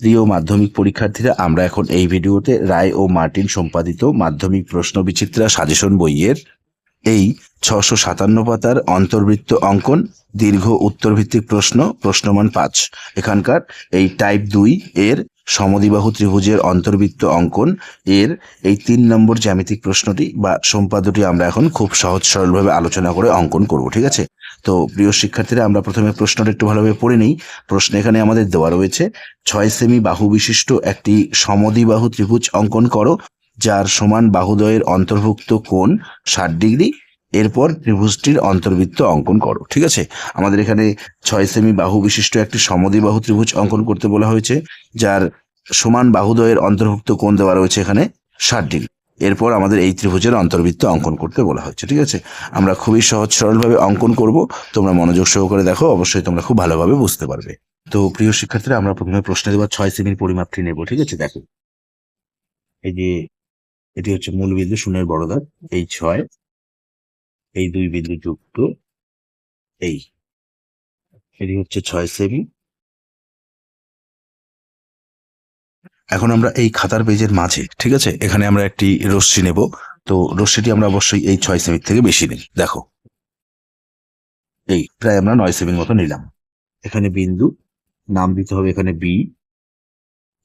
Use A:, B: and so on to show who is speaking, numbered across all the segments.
A: প্রিয় মাধ্যমিক পরীক্ষার্থীরা, আমরা এখন এই ভিডিওতে রায় ও মার্টিন সম্পাদিত মাধ্যমিক প্রশ্ন বিচিত্রা সাজেশন বইয়ের এই ছশো সাতান্ন পাতার অন্তর্বৃত্ত অঙ্কন, দীর্ঘ উত্তরভিত্তিক প্রশ্ন, প্রশ্নমান পাঁচ। এখানকার এই টাইপ দুই এর সমদিবাহু ত্রিভুজের অন্তর্বৃত্ত অঙ্কন, এর এই তিন নম্বর জ্যামিতিক প্রশ্নটি বা সম্পাদ্যটি আমরা এখন খুব সহজ সরলভাবে আলোচনা করে অঙ্কন করব, ঠিক আছে? তো প্রিয় শিক্ষার্থীরা, আমরা প্রথমে প্রশ্নটা একটু ভালোভাবে পড়ে নিই। প্রশ্ন এখানে আমাদের দেওয়া রয়েছে, ছয় সেমি বাহু বিশিষ্ট একটি সমদ্বিবাহু ত্রিভুজ অঙ্কন করো, যার সমান বাহুদ্বয়ের অন্তর্ভুক্ত কোণ ষাট ডিগ্রি, এরপর ত্রিভুজটির অন্তর্বৃত্ত অঙ্কন করো, ঠিক আছে? আমাদের এখানে ছয় সেমি বাহু বিশিষ্ট একটি সমদ্বিবাহু ত্রিভুজ অঙ্কন করতে বলা হয়েছে, যার সমান বাহুদ্বয়ের অন্তর্ভুক্ত কোণ দেওয়া রয়েছে এখানে ষাট ডিগ্রি। এরপর আমাদের এই ত্রিভুজের অন্তর্বৃত্ত অঙ্কন করতে বলা হয়েছে, ঠিক আছে? আমরা খুবই সহজ সরলভাবে অঙ্কন করব। তোমরা মনোযোগ সহকারে দেখো, অবশ্যই তোমরা খুব ভালোভাবে বুঝতে পারবে। তো প্রিয় শিক্ষার্থীরা, আমরা প্রথমে প্রশ্নে দেওয়া ছয় সেমির পরিমাপটি নেব, ঠিক আছে? দেখো। এই যে, এটি হচ্ছে মূল বিন্দু শূন্যের বড় এই ছয়, এই দুই বিন্দু যুক্ত, এই। এটি হচ্ছে ছয় সেমি। এখন আমরা এই খাতার পেজের মাঝে, ঠিক আছে? এখানে আমরা একটি রশ্মি নেব। তো রশ্মিটি আমরা অবশ্যই এই ছয় সেমির থেকে বেশি নিই। দেখো। এই প্রায় আমরা নয় সেমির মতো নিলাম। এখানে বিন্দু, নাম দিতে হবে এখানে বি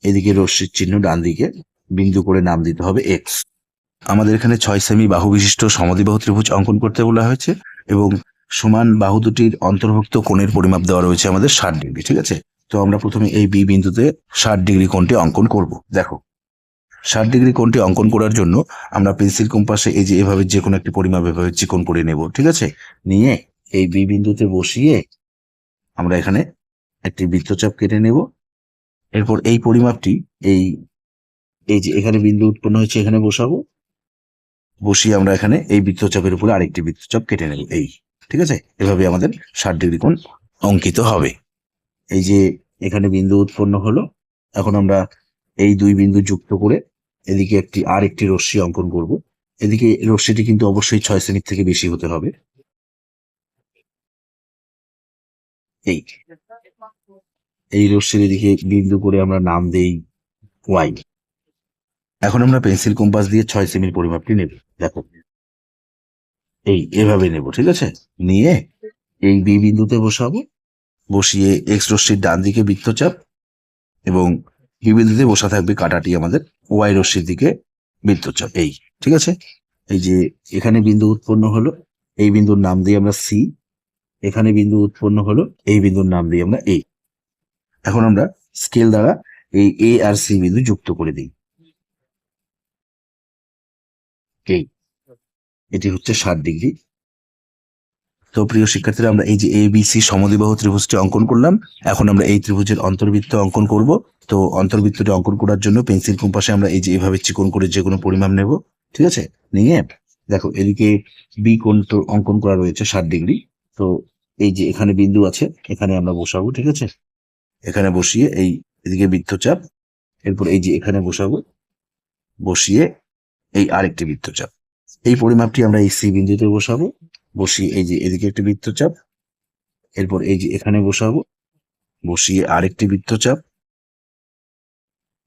A: এদিকে রশ্মির চিহ্ন ডান দিকে, বিন্দু করে নাম দিতে হবে এক্স আমাদের এখানে ছয় সেমি বাহু বিশিষ্ট সমদ্বিবাহু ত্রিভুজ অঙ্কন করতে বলা হয়েছে এবং সমান বাহু দুটির অন্তর্ভুক্ত কোণের পরিমাপ দেওয়া রয়েছে আমাদের ষাট ডিগ্রি, ঠিক আছে? তো আমরা প্রথমে এই বি বিন্দুতে ষাট ডিগ্রি কোণটি অঙ্কন করব। দেখো, ষাট ডিগ্রি কোণটি অঙ্কন করার জন্য আমরা পেন্সিল কম্পাসে এই যে এভাবে যে কোনো একটি পরিমাপ এভাবে চিকন করে নেব, ঠিক আছে? নিয়ে এই বি বিন্দুতে বসিয়ে আমরা এখানে একটি বৃত্তচাপ কেটে নেব। এরপর এই পরিমাপটি এই এই যে এখানে বিন্দু উৎপন্ন হয়েছে, এখানে বসাবো। বসিয়ে আমরা এখানে এই বৃত্তচাপের উপরে আরেকটি বৃত্তচাপ কেটে নেব, এই, ঠিক আছে? এভাবে আমাদের ষাট ডিগ্রি কোণ অঙ্কিত হবে। এই যে এখানে বিন্দু উৎপন্ন হলো, এখন আমরা এই দুই বিন্দু যুক্ত করে এদিকে একটি আর একটি রশ্মি অঙ্কন করব। এদিকে রশ্মিটি কিন্তু অবশ্যই ছয় সেমির থেকে বেশি হতে হবে। এই এই রশ্মির এদিকে বিন্দু করে আমরা নাম দেই ওয়াই। এখন আমরা পেন্সিল কম্পাস দিয়ে ছয় সেমির পরিমাপটি নেব, দেখো। এই, এভাবে নেব, ঠিক আছে? নিয়ে এই বি বিন্দুতে বসাবো। বসিয়ে এক্স রশ্মির ডান দিকে বৃত্তচাপ এবং বি বিন্দুতে বসা থাকবে কাটাটি আমাদের ওয়াই রশ্মির দিকে বৃত্তচাপ। এই, ঠিক আছে? এই যে এখানে বিন্দু উৎপন্ন হলো, এই বিন্দুর নাম দিই আমরা সি এখানে বিন্দু উৎপন্ন হলো, এই বিন্দুর নাম দিই আমরা এ এখন আমরা স্কেল দ্বারা এই এ আর সি বিন্দু যুক্ত করে দিই। এটি হচ্ছে ষাট ডিগ্রি। তো প্রিয় শিক্ষার্থীরা, আমরা এই যে এ বি সি সমদ্বিবাহু ত্রিভুজটি অঙ্কন করলাম। এখন আমরা এই ত্রিভুজের অন্তর্বৃত্ত অঙ্কন করব। তো অন্তর্বৃত্তটি অঙ্কন করার জন্য পেন্সিল কম্পাসে আমরা এই যে এভাবে চিকন করে যে কোনো পরিমাপ নেব। ঠিক আছে? নিয়ে দেখো, এদিকে বি কোণ তো অঙ্কন করা রয়েছে ষাট ডিগ্রি। তো এই যে এখানে বিন্দু আছে, এখানে আমরা বসাবো, ঠিক আছে? এখানে বসিয়ে এই এদিকে বৃত্তচাপ, এরপর এই যে এখানে বসাবো, বসিয়ে এই আরেকটি বৃত্তচাপ। এই পরিমাপটি আমরা এই সি বিন্দুতে বসাবো। বসিয়ে এই যে এদিকে একটি বৃত্তচাপ, এরপর এই যে এখানে বসাবো, বসিয়ে আরেকটি বৃত্তচাপ,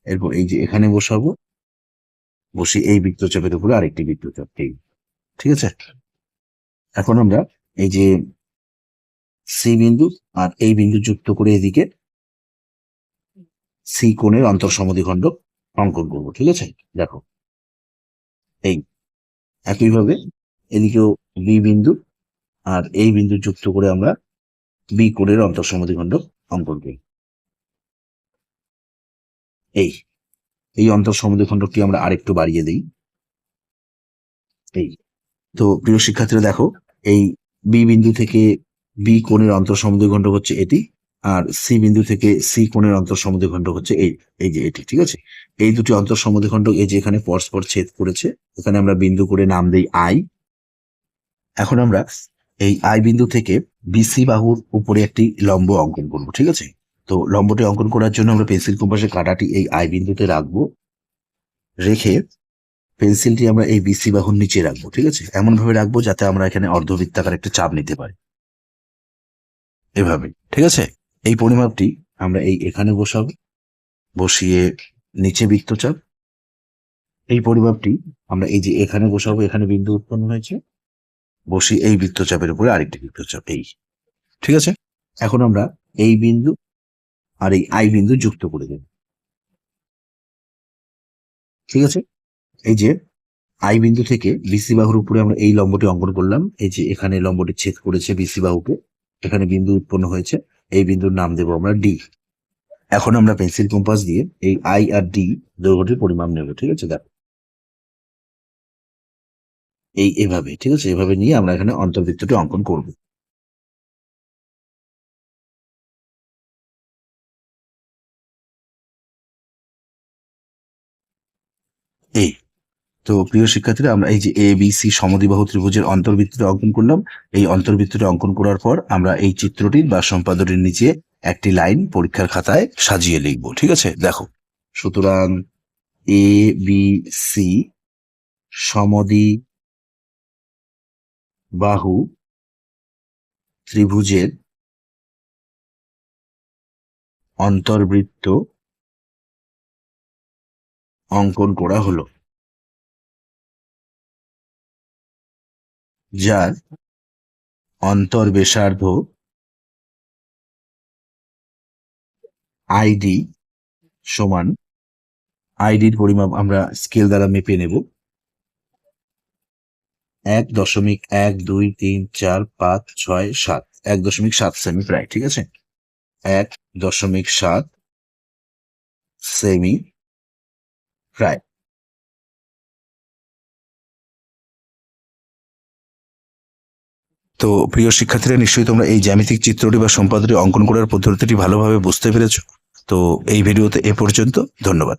A: এরপর এই যে এখানে বসাবো, বসিয়ে এই বৃত্তচাপের উপরে আরেকটি বৃত্তচাপ, এই। ঠিক আছে? এখন আমরা এই যে সি বিন্দু আর এই বিন্দু যুক্ত করে এদিকে সি কোণের অন্তঃসমদ্বিখণ্ড অঙ্কন করব, ঠিক আছে? দেখো, এই একইভাবে এদিকেও বি বিন্দু আর এই বিন্দু যুক্ত করে আমরা বি কোণের অন্তঃসমদ্বিখণ্ড অঙ্কন করি। এই এই অন্তঃসমদ্বিখণ্ডকটি আমরা আরেকটু বাড়িয়ে দিই। এই, তো প্রিয় শিক্ষার্থীরা দেখো, এই বি বিন্দু থেকে বি কোণের অন্তঃসমদ্বিখণ্ড হচ্ছে এটি আর সি বিন্দু থেকে সি কোণের অন্তঃসমদ্বিখণ্ড হচ্ছে এই এই যে এটি, ঠিক আছে? এই দুটি অন্তঃসমদ্বিখণ্ড এই যে এখানে পরস্পর ছেদ করেছে, এখানে আমরা বিন্দু করে নাম দেই আই এখন আমরা এই আই বিন্দু থেকে বিসি বাহুর উপরে একটি লম্ব অঙ্কন করব, ঠিক আছে? তো লম্বটি অঙ্কন করার জন্য আমরা পেন্সিল কম্পাসের কাঁটাটি এই আই বিন্দুতে রাখব। রেখে পেন্সিলটি আমরা এই বিসি বাহুর নিচে রাখব, ঠিক আছে? এমন ভাবে রাখব যাতে আমরা এখানে অর্ধবৃত্তাকার একটা চাপ নিতে পারি। এভাবে, ঠিক আছে? এই পরিমাপটি আমরা এই এখানে বসাবো, বসিয়ে নিচে বৃত্তচাপ। এই পরিমাপটি আমরা এই যে এখানে বসাবো, এখানে বিন্দু উৎপন্ন হয়েছে। বসি এই বৃত্তচাপের উপরে আরেকটি বৃত্তচাপ, এই। ঠিক আছে? এখন আমরা এই বিন্দু আর এই আই বিন্দু যুক্ত করে দেব। ঠিক আছে? এই যে আই বিন্দু থেকে বিসি বাহুর উপরে আমরা এই লম্বটি অঙ্কন করলাম। এই যে এখানে লম্বটি ছেদ করেছে বিসি বাহুকে, এখানে বিন্দু উৎপন্ন হয়েছে। এই বিন্দুর নাম দেবো আমরা ডি। এখন আমরা পেন্সিল কম্পাস দিয়ে এই আই আর ডি দৈর্ঘ্যটির পরিমাপ নেব, ঠিক আছে? দেখো। এই, এভাবে, ঠিক আছে? এভাবে নিয়ে আমরা এখানে অন্তর্বৃত্তটি অঙ্কন করব। এই, তো প্রিয় শিক্ষার্থীরা, আমরা এই যে এ বি সি সমদ্বিবাহু ত্রিভুজের অন্তর্বৃত্তটা অঙ্কন করলাম। এই অন্তর্বৃত্তটা অঙ্কন করার পর আমরা এই চিত্রটির বা সম্পাদটির নিচে একটি লাইন পরীক্ষার খাতায় সাজিয়ে লিখব, ঠিক আছে? দেখো, সুতরাং এ বি সি সমদি বাহু, ত্রিভুজের অন্তর্বৃত্ত অঙ্কন করা হলো, যার অন্তর্বেশার্ধ আইডি সমান আইডির পরিমাপ আমরা স্কেল দ্বারা মেপে নেব। এক দশমিক এক দুই তিন চার পাঁচ ছয় সাত। এক দশমিক সাত সেমি প্রায় ঠিক আছে? এক দশমিক সাত সেমি প্রায় তো প্রিয় শিক্ষার্থীরা, নিশ্চয়ই তোমরা এই জ্যামিতিক চিত্রটি বা সম্পাদটি অঙ্কন করার পদ্ধতিটি ভালোভাবে বুঝতে পেরেছ। তো এই ভিডিওতে এ পর্যন্ত, ধন্যবাদ।